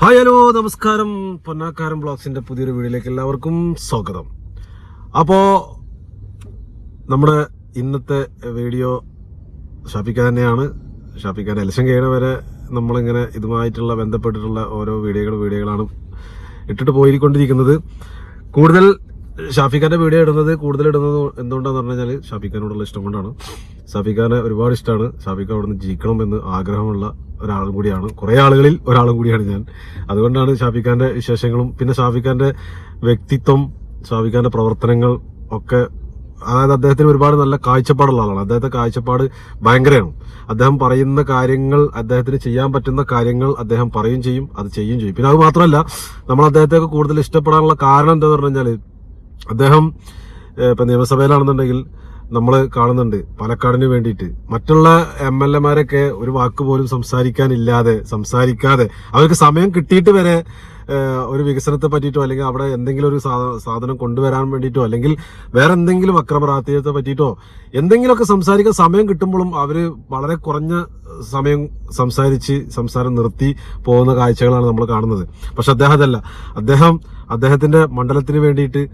Hi hello നമസ്കാരം. പൊന്നാക്കാരൻ ബ്ലോഗ്സിന്റെ പുതിയൊരു വീഡിയോയിലേക്ക് എല്ലാവർക്കും സ്വാഗതം. അപ്പോ നമ്മുടെ ഇന്നത്തെ വീഡിയോ ഷാഫിക്ക തന്നെയാണ്. ഷാപ്പിക്കാൻ എലക്ഷൻ കഴിയണ വരെ നമ്മളിങ്ങനെ ഇതുമായിട്ടുള്ള ബന്ധപ്പെട്ടിട്ടുള്ള ഓരോ വീഡിയോകൾ വീഡിയോകളാണ് ഇട്ടിട്ട് പോയിക്കൊണ്ടിരിക്കുന്നത് കൂടുതൽ ഷാഫിഖാന്റെ വീഡിയോ ഇടുന്നത് കൂടുതൽ ഇടുന്നത് എന്തുകൊണ്ടാന്ന് പറഞ്ഞു കഴിഞ്ഞാൽ ഷാഫിഖാനോടുള്ള ഇഷ്ടം കൊണ്ടാണ്. ഷാഫിഖാനെ ഒരുപാട് ഇഷ്ടമാണ് ഷാഫിഖ് അവിടുന്ന് ജയിക്കണം എന്ന് ആഗ്രഹമുള്ള ഒരാളും കൂടിയാണ്. കുറെ ആളുകളിൽ ഒരാളും കൂടിയാണ് ഞാൻ. അതുകൊണ്ടാണ് ഷാഫിഖാന്റെ വിശേഷങ്ങളും പിന്നെ ഷാഫിഖാന്റെ വ്യക്തിത്വം ഷാഫിഖാന്റെ പ്രവർത്തനങ്ങൾ ഒക്കെ അതായത് അദ്ദേഹത്തിന് ഒരുപാട് നല്ല കാഴ്ചപ്പാടുള്ള ആളാണ്. അദ്ദേഹത്തെ കാഴ്ചപ്പാട് ഭയങ്കരമാണ്. അദ്ദേഹം പറയുന്ന കാര്യങ്ങൾ അദ്ദേഹത്തിന് ചെയ്യാൻ പറ്റുന്ന കാര്യങ്ങൾ അദ്ദേഹം പറയും ചെയ്യും അത് ചെയ്യും ചെയ്യും. പിന്നെ അത് മാത്രമല്ല നമ്മൾ അദ്ദേഹത്തെ കൂടുതൽ ഇഷ്ടപ്പെടാനുള്ള കാരണം എന്താന്ന് പറഞ്ഞു കഴിഞ്ഞാൽ അദ്ദേഹം ഇപ്പൊ നിയമസഭയിലാണെന്നുണ്ടെങ്കിൽ നമ്മൾ കാണുന്നുണ്ട്. പാലക്കാടിന് വേണ്ടിയിട്ട്. മറ്റുള്ള എം എൽ എമാരൊക്കെ ഒരു വാക്ക് പോലും സംസാരിക്കാനില്ലാതെ സംസാരിക്കാതെ അവർക്ക് സമയം കിട്ടിയിട്ട് വരെ ഒരു വികസനത്തെ പറ്റിയിട്ടോ അല്ലെങ്കിൽ അവിടെ എന്തെങ്കിലും ഒരു സാധനം കൊണ്ടുവരാൻ വേണ്ടിയിട്ടോ അല്ലെങ്കിൽ വേറെ എന്തെങ്കിലും അക്രമരാത്രീയത്തെ പറ്റിയിട്ടോ എന്തെങ്കിലുമൊക്കെ സംസാരിക്കാൻ സമയം കിട്ടുമ്പോഴും അവർ വളരെ കുറഞ്ഞ സമയം സംസാരിച്ച് സംസാരം നിർത്തി പോകുന്ന കാഴ്ചകളാണ് നമ്മൾ കാണുന്നത്. പക്ഷെ അദ്ദേഹം അതല്ല. അദ്ദേഹം അദ്ദേഹത്തിന്റെ മണ്ഡലത്തിന് വേണ്ടിയിട്ട്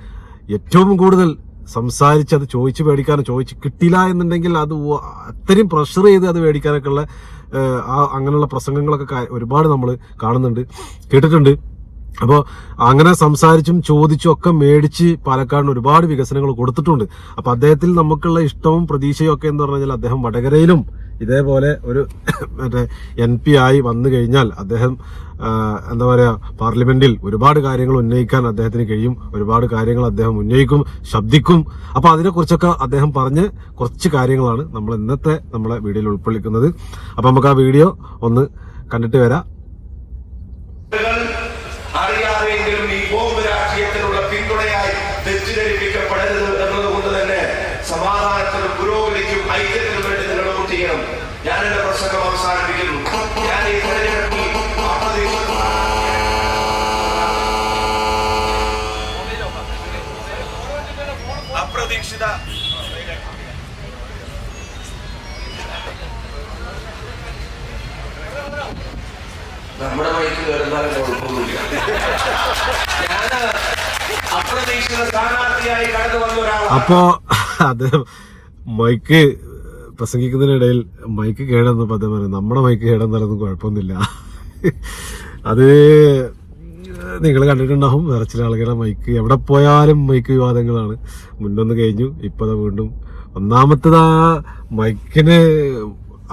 ഏറ്റവും കൂടുതൽ സംസാരിച്ച് അത് ചോദിച്ച് മേടിക്കാനോ ചോദിച്ച് കിട്ടില്ല എന്നുണ്ടെങ്കിൽ അത് അത്രയും പ്രഷർ ചെയ്ത് അത് മേടിക്കാനൊക്കെ ഉള്ള ആ അങ്ങനെയുള്ള പ്രസംഗങ്ങളൊക്കെ ഒരുപാട് നമ്മൾ കാണുന്നുണ്ട്. കേട്ടിട്ടുണ്ട്. അപ്പോൾ അങ്ങനെ സംസാരിച്ചും ചോദിച്ചും ഒക്കെ മേടിച്ച് പാലക്കാടിന് ഒരുപാട് വികസനങ്ങൾ കൊടുത്തിട്ടുണ്ട്. അപ്പോൾ അദ്ദേഹത്തിൽ നമുക്കുള്ള ഇഷ്ടവും പ്രതീക്ഷയും ഒക്കെ എന്ന് പറഞ്ഞു അദ്ദേഹം വടകരയിലും ഇതേപോലെ ഒരു മറ്റേ എൻ പി ആയി വന്നു കഴിഞ്ഞാൽ അദ്ദേഹം എന്താ പറയുക പാർലമെന്റിൽ ഒരുപാട് കാര്യങ്ങൾ ഉന്നയിക്കാൻ അദ്ദേഹത്തിന് കഴിയും. ഒരുപാട് കാര്യങ്ങൾ അദ്ദേഹം ഉന്നയിക്കും ശബ്ദിക്കും. അപ്പൊ അതിനെക്കുറിച്ചൊക്കെ അദ്ദേഹം പറഞ്ഞ് കുറച്ച് കാര്യങ്ങളാണ് നമ്മൾ ഇന്നത്തെ നമ്മളെ വീഡിയോയിൽ ഉൾക്കൊള്ളിക്കുന്നത്. അപ്പൊ നമുക്ക് ആ വീഡിയോ ഒന്ന് കണ്ടിട്ട് വരാം അറിയാതെങ്കിലും ഈ ബോംബ് രാഷ്ട്രീയത്തിനുള്ള പിന്തുണയായി തെറ്റിദ്ധരിപ്പിക്കപ്പെടരുത് എന്നതുകൊണ്ട് തന്നെ സമാധാനത്തിനും പുരോഗതിക്കും ഐക്യത്തിനും വേണ്ടി നിങ്ങൾ വോട്ട് ചെയ്യണം ഞാൻ എന്റെ പ്രസംഗം അവസാനിപ്പിക്കുന്നു. ഞാൻ ഈ തെരഞ്ഞെടുപ്പിൽ അപ്രതീക്ഷിത നമ്മുടെ വഴിക്ക് വരുന്നാലും കുഴപ്പമൊന്നുമില്ല. ഞാൻ അപ്രതീക്ഷിത സ്ഥാനാർത്ഥിയായി കടന്നു വന്ന ഒരാളാണ്. അപ്പോ അത് മൈക്ക് പ്രസംഗിക്കുന്നതിനിടയിൽ മൈക്ക് കേടെന്ന് അദ്ദേഹം പറയും നമ്മുടെ മൈക്ക് കേടെന്നാലൊന്നും കുഴപ്പമൊന്നുമില്ല. അത് നിങ്ങൾ കണ്ടിട്ടുണ്ടാവും വേറെ ചില ആളുകളുടെ മൈക്ക്. എവിടെ പോയാലും മൈക്ക് വിവാദങ്ങളാണ്. മുന്നൊന്ന് കഴിഞ്ഞു ഇപ്പം ദാ വീണ്ടും ഒന്നാമത്തത് ആ മൈക്കിന്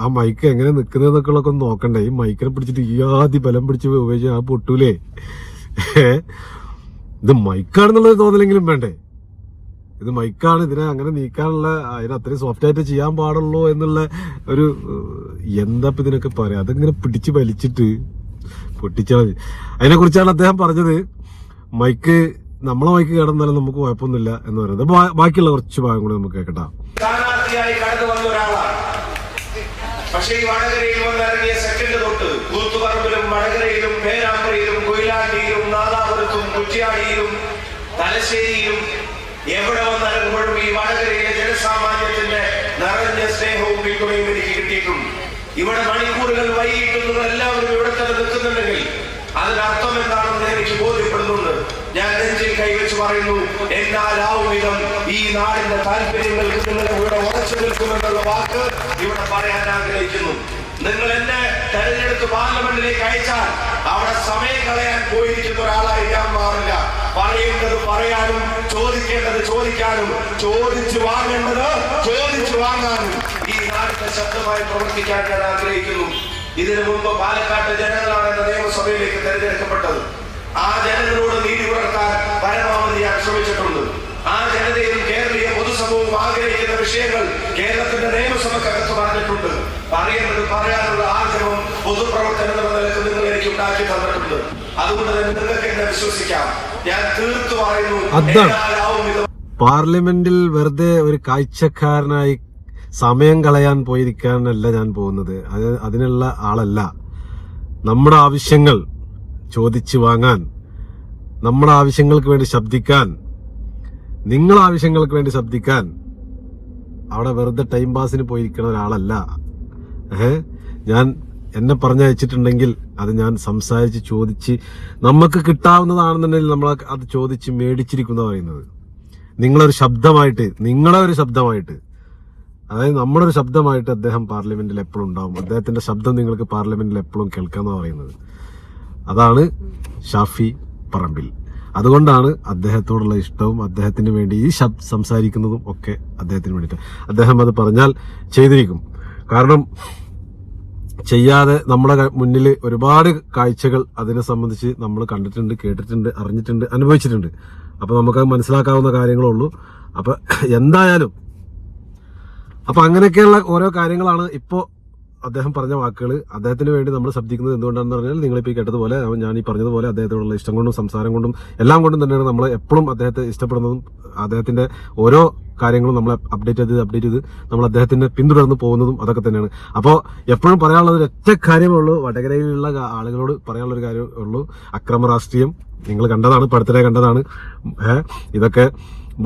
ആ മൈക്ക് എങ്ങനെ നിൽക്കുന്നതെന്നൊക്കെ ഉള്ളതൊക്കെ ഒന്ന് നോക്കണ്ടേ. ഈ മൈക്കിനെ പിടിച്ചിട്ട് ഈ ആദ്യ ബലം പിടിച്ച് ഉപയോഗിച്ച് ആ പൊട്ടൂലേ. ഇത് മൈക്കാണെന്നുള്ളത് തോന്നലെങ്കിലും വേണ്ടേ? ഇത് മൈക്കാണ്. ഇതിനെ അങ്ങനെ നീക്കാനുള്ള അതിന് അത്രയും സോഫ്റ്റ് ആയിട്ട് ചെയ്യാൻ പാടുള്ളൂ എന്നുള്ള ഒരു എന്താ ഇതിനൊക്കെ പറയാം? അതിങ്ങനെ പിടിച്ച് വലിച്ചിട്ട് പൊട്ടിച്ചാൽ മതി. അതിനെ കുറിച്ചാണ് അദ്ദേഹം പറഞ്ഞത്. മൈക്ക് നമ്മളെ മൈക്ക് കേടന്നാലും നമുക്ക് കുഴപ്പമൊന്നുമില്ല എന്ന് പറയുന്നത്. ബാക്കിയുള്ള കുറച്ച് ഭാഗം കൂടി നമുക്ക് കേൾക്കട്ടാം. പക്ഷേ ഈ തൊട്ട് കൂത്തുപറമ്പിലും വടകരയിലും തലശ്ശേരിയിലും എവിടെ വന്നിറങ്ങുമ്പോഴും ഈ വടകരയിലെ ജനസാമാന്യത്തിന്റെ നിറഞ്ഞ സ്നേഹവും പിന്തുണയും എനിക്ക് കിട്ടിയിട്ടുണ്ട്. ഇവിടെ മണിക്കൂറുകൾ വൈകിട്ടുന്നത് എല്ലാവരും ഇവിടെ തന്നെ നിൽക്കുന്നുണ്ടെങ്കിൽ അതിനർത്ഥം എന്താണെന്ന് എനിക്ക് ബോധ്യപ്പെടുന്നുണ്ട്. ഞാൻ നെഞ്ചിൽ കൈവച്ച് പറയുന്നു എന്നാലാവും വിധം ഈ നാടിന്റെ താല്പര്യങ്ങൾക്ക് നിങ്ങൾ ഇവിടെ ഉറച്ചു നിൽക്കുമെന്നുള്ള വാക്ക് ഇവിടെ പറയാൻ ആഗ്രഹിക്കുന്നു. നിങ്ങൾ എന്നെ തെരഞ്ഞെടുത്ത് പാർലമെന്റിലേക്ക് അയച്ചാൽ അവിടെ സമയം കളയാൻ പോയിരിക്കുന്ന ഒരാളായി ഞാൻ മാറില്ല. പറയേണ്ടത് പറയാനും ചോദിക്കേണ്ടത് ചോദിക്കാനും ചോദിച്ചു വാങ്ങേണ്ടത് ചോദിച്ചു വാങ്ങാനും ഈ നാടിന്റെ ശബ്ദമായി പ്രവർത്തിക്കാൻ ഞാൻ ആഗ്രഹിക്കുന്നു. ഇതിനു മുമ്പ് പാലക്കാട്ട് ജനങ്ങളാണ് എന്ന നിയമസഭയിലേക്ക് തെരഞ്ഞെടുക്കപ്പെട്ടത്. ആ ജനങ്ങളോട് നീതി പുലർത്താൻ പരമാവധി ഞാൻ ശ്രമിച്ചിട്ടുണ്ട്. ആ ജനതയും കേരളീയ പൊതുസമൂഹവും ആഗ്രഹിക്കുന്ന വിഷയങ്ങൾ കേരളത്തിന്റെ നിയമസഭക്കകത്ത് പറഞ്ഞിട്ടുണ്ട്. പറയേണ്ടത് പറയാനുള്ള ആഗ്രഹവും പൊതുപ്രവർത്തനം എന്ന നിലയ്ക്ക് നിങ്ങൾ എനിക്ക് ഉണ്ടാക്കി തന്നിട്ടുണ്ട്. അതുകൊണ്ട് തന്നെ നിങ്ങൾക്ക് എന്നെ വിശ്വസിക്കാം. ഞാൻ തീർത്തു പറയുന്നു അതാണ്. പാർലമെന്റിൽ വെറുതെ ഒരു കാഴ്ചക്കാരനായി സമയം കളയാൻ പോയിരിക്കാനല്ല ഞാൻ പോകുന്നത്. അത് അതിനുള്ള ആളല്ല. നമ്മുടെ ആവശ്യങ്ങൾ ചോദിച്ചു വാങ്ങാൻ നമ്മുടെ ആവശ്യങ്ങൾക്ക് വേണ്ടി ശബ്ദിക്കാൻ നിങ്ങളെ ആവശ്യങ്ങൾക്ക് വേണ്ടി ശബ്ദിക്കാൻ അവിടെ വെറുതെ ടൈം പാസിന് പോയിരിക്കുന്ന ഒരാളല്ല. ഏഹ്? ഞാൻ എന്നെ പറഞ്ഞയച്ചിട്ടുണ്ടെങ്കിൽ അത് ഞാൻ സംസാരിച്ച് ചോദിച്ച് നമുക്ക് കിട്ടാവുന്നതാണെന്നുണ്ടെങ്കിൽ നമ്മൾ അത് ചോദിച്ച് മേടിച്ചിരിക്കുന്ന പറയുന്നത്. നിങ്ങളൊരു ശബ്ദമായിട്ട് നിങ്ങളെ ഒരു ശബ്ദമായിട്ട്. അതായത് നമ്മുടെ ഒരു ശബ്ദമായിട്ട് അദ്ദേഹം പാർലമെന്റിൽ എപ്പോഴും ഉണ്ടാവും. അദ്ദേഹത്തിന്റെ ശബ്ദം നിങ്ങൾക്ക് പാർലമെന്റിൽ എപ്പോഴും കേൾക്കാമെന്നാണ് പറയുന്നത്. അതാണ് ഷാഫി പറമ്പിൽ. അതുകൊണ്ടാണ് അദ്ദേഹത്തോടുള്ള ഇഷ്ടവും അദ്ദേഹത്തിന് വേണ്ടി ഈ ശബ് സംസാരിക്കുന്നതും ഒക്കെ അദ്ദേഹത്തിന് വേണ്ടിയിട്ട്. അദ്ദേഹം അത് പറഞ്ഞാൽ ചെയ്തിരിക്കും. കാരണം ചെയ്യാതെ നമ്മുടെ മുന്നിൽ ഒരുപാട് കാഴ്ചകൾ അതിനെ സംബന്ധിച്ച് നമ്മൾ കണ്ടിട്ടുണ്ട് കേട്ടിട്ടുണ്ട് അറിഞ്ഞിട്ടുണ്ട് അനുഭവിച്ചിട്ടുണ്ട്. അപ്പോൾ നമുക്ക് മനസ്സിലാക്കാവുന്ന കാര്യങ്ങളേ ഉള്ളൂ അപ്പൊ എന്തായാലും അപ്പൊ അങ്ങനെയൊക്കെയുള്ള ഓരോ കാര്യങ്ങളാണ് ഇപ്പോ അദ്ദേഹം പറഞ്ഞ വാക്കുകൾ അദ്ദേഹത്തിന് വേണ്ടി നമ്മൾ ശബ്ദിക്കുന്നത് എന്തുകൊണ്ടാണെന്ന് പറഞ്ഞാൽ നിങ്ങളിപ്പോൾ ഈ കേട്ടതുപോലെ ഞാൻ ഈ പറഞ്ഞതുപോലെ അദ്ദേഹത്തോടുള്ള ഇഷ്ടം കൊണ്ടും സംസാരം കൊണ്ടും എല്ലാം കൊണ്ടും തന്നെയാണ് നമ്മൾ എപ്പോഴും അദ്ദേഹത്തെ ഇഷ്ടപ്പെടുന്നതും അദ്ദേഹത്തിന്റെ ഓരോ കാര്യങ്ങളും നമ്മളെ അപ്ഡേറ്റ് ചെയ്ത് അപ്ഡേറ്റ് ചെയ്ത് നമ്മൾ അദ്ദേഹത്തിന്റെ പിന്തുടർന്ന് പോകുന്നതും അതൊക്കെ തന്നെയാണ്. അപ്പോൾ എപ്പോഴും പറയാനുള്ള ഒറ്റ കാര്യമേ ഉള്ളൂ. വടകരയിലുള്ള ആളുകളോട് പറയാനുള്ള ഒരു കാര്യമേ ഉള്ളൂ. അക്രമ രാഷ്ട്രീയം നിങ്ങൾ കണ്ടതാണ് പടത്തിലെ കണ്ടതാണ്. ഇതൊക്കെ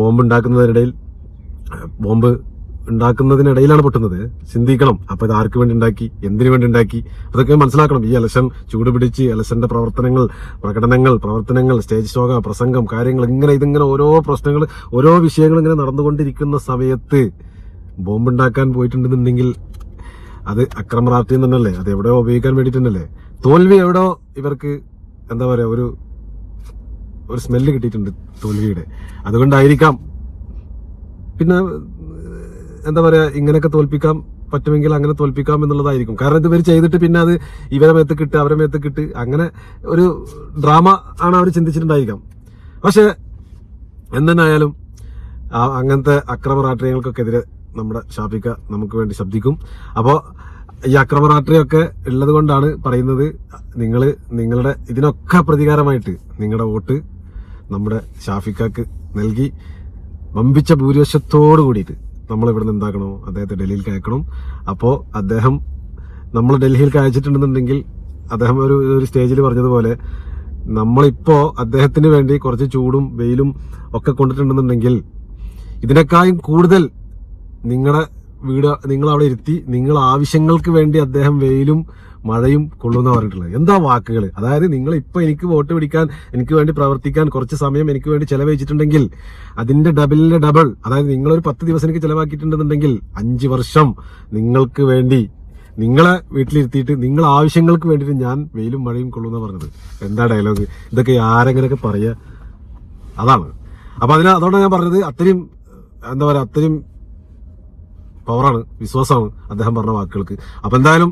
ബോംബ് ഉണ്ടാക്കുന്നതിനിടയിൽ ബോംബ് ഉണ്ടാക്കുന്നതിനിടയിലാണ് പൊട്ടുന്നത്. ചിന്തിക്കണം. അപ്പൊ ഇത് ആർക്ക് വേണ്ടി ഉണ്ടാക്കി എന്തിനു വേണ്ടി ഉണ്ടാക്കി അതൊക്കെ മനസ്സിലാക്കണം. ഈ ഇലക്ഷൻ ചൂടുപിടിച്ച് ഇലക്ഷന്റെ പ്രവർത്തനങ്ങൾ പ്രകടനങ്ങൾ പ്രവർത്തനങ്ങൾ സ്റ്റേജ് ഷോക പ്രസംഗം കാര്യങ്ങൾ ഇങ്ങനെ ഇതിങ്ങനെ ഓരോ പ്രശ്നങ്ങൾ ഓരോ വിഷയങ്ങൾ ഇങ്ങനെ നടന്നുകൊണ്ടിരിക്കുന്ന സമയത്ത് ബോംബുണ്ടാക്കാൻ പോയിട്ടുണ്ടെന്നുണ്ടെങ്കിൽ അത് അക്രമ രാഷ്ട്രീയം തന്നെയല്ലേ? അത് എവിടെയോ ഉപയോഗിക്കാൻ വേണ്ടിയിട്ടുണ്ടല്ലേ തോൽവി എവിടെയോ ഇവർക്ക് എന്താ പറയാ ഒരു ഒരു സ്മെല്ല് കിട്ടിയിട്ടുണ്ട് തോൽവിയുടെ. അതുകൊണ്ടായിരിക്കാം. പിന്നെ എന്താ പറയാ ഇങ്ങനെയൊക്കെ തോൽപ്പിക്കാം പറ്റുമെങ്കിൽ അങ്ങനെ തോൽപ്പിക്കാം എന്നുള്ളതായിരിക്കും. കാരണം ഇത് ഇവർ ചെയ്തിട്ട് പിന്നെ അത് ഇവരെ മേത്ത് കിട്ട് അവരെ മേത്ത് കിട്ട് അങ്ങനെ ഒരു ഡ്രാമ ആണ് അവർ ചിന്തിച്ചിട്ടുണ്ടായിരിക്കാം. പക്ഷെ എന്തെന്നായാലും അങ്ങനത്തെ അക്രമ രാഷ്ട്രീയങ്ങൾക്കൊക്കെതിരെ നമ്മുടെ ഷാഫിക്ക നമുക്ക് വേണ്ടി ശബ്ദിക്കും. അപ്പോൾ ഈ അക്രമ രാഷ്ട്രീയമൊക്കെ ഉള്ളത് കൊണ്ടാണ് പറയുന്നത് നിങ്ങൾ നിങ്ങളുടെ ഇതിനൊക്കെ പ്രതികാരമായിട്ട് നിങ്ങളുടെ വോട്ട് നമ്മുടെ ഷാഫിക്കക്ക് നൽകി വമ്പിച്ച ഭൂരിപക്ഷത്തോടു കൂടിയിട്ട്. നമ്മൾ ഇവിടെ നിന്ന് എന്താക്കണോ അദ്ദേഹത്തെ ഡൽഹിയിലേക്ക് അയക്കണം അപ്പോൾ അദ്ദേഹം നമ്മൾ ഡൽഹിയിൽ കയച്ചിട്ടുണ്ടെന്നുണ്ടെങ്കിൽ അദ്ദേഹം ഒരു ഒരു സ്റ്റേജിൽ പറഞ്ഞതുപോലെ നമ്മളിപ്പോൾ അദ്ദേഹത്തിന് വേണ്ടി കുറച്ച് ചൂടും വെയിലും ഒക്കെ കൊണ്ടിട്ടുണ്ടെന്നുണ്ടെങ്കിൽ ഇതിനേക്കാളും കൂടുതൽ നിങ്ങളുടെ വീട് നിങ്ങൾ അവിടെ ഇരുത്തി നിങ്ങൾ ആവശ്യങ്ങൾക്ക് വേണ്ടി അദ്ദേഹം വെയിലും മഴയും കൊള്ളുന്ന പറഞ്ഞിട്ടുള്ളത്. എന്താ വാക്കുകൾ അതായത് നിങ്ങൾ ഇപ്പൊ എനിക്ക് വോട്ട് പിടിക്കാൻ എനിക്ക് വേണ്ടി പ്രവർത്തിക്കാൻ കുറച്ച് സമയം എനിക്ക് വേണ്ടി ചെലവഴിച്ചിട്ടുണ്ടെങ്കിൽ അതിന്റെ ഡബിളിന്റെ ഡബിൾ അതായത് നിങ്ങൾ ഒരു പത്ത് ദിവസം എനിക്ക് ചെലവാക്കിയിട്ടുണ്ടെന്നുണ്ടെങ്കിൽ അഞ്ച് വർഷം നിങ്ങൾക്ക് വേണ്ടി നിങ്ങളെ വീട്ടിലിരുത്തിയിട്ട് നിങ്ങൾ ആവശ്യങ്ങൾക്ക് വേണ്ടിയിട്ട് ഞാൻ വെയിലും മഴയും കൊള്ളുന്ന പറഞ്ഞത്. എന്താ ഡയലോഗ് ഇതൊക്കെ ആരെങ്കിലൊക്കെ പറയുക അതാണ്. അപ്പൊ അതിന് അതുകൊണ്ടാണ് ഞാൻ പറഞ്ഞത് അത്രയും എന്താ പറയാ അത്രയും പവറാണ് വിശ്വാസമാണ് അദ്ദേഹം പറഞ്ഞ വാക്കുകൾക്ക്. അപ്പൊ എന്തായാലും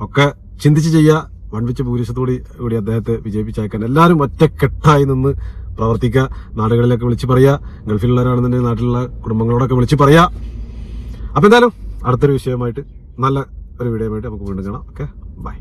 ഒക്കെ ചിന്തിച്ച് ചെയ്യുക വൺവിച്ച് ഭൂരിശത്തോടി കൂടി അദ്ദേഹത്തെ വിജയിപ്പിച്ചയക്കാൻ എല്ലാവരും ഒറ്റക്കെട്ടായി നിന്ന് പ്രവർത്തിക്കുക. നാടുകളിലൊക്കെ വിളിച്ചു പറയുക ഗൾഫിലുള്ളവരാണെന്നുണ്ടെങ്കിൽ നാട്ടിലുള്ള കുടുംബങ്ങളോടൊക്കെ വിളിച്ചു പറയുക അപ്പൊ എന്തായാലും അടുത്തൊരു വിഷയമായിട്ട് നല്ല ഒരു വീഡിയോ ആയിട്ട് നമുക്ക് വീണ്ടും കാണാം. ഓക്കെ? ബൈ.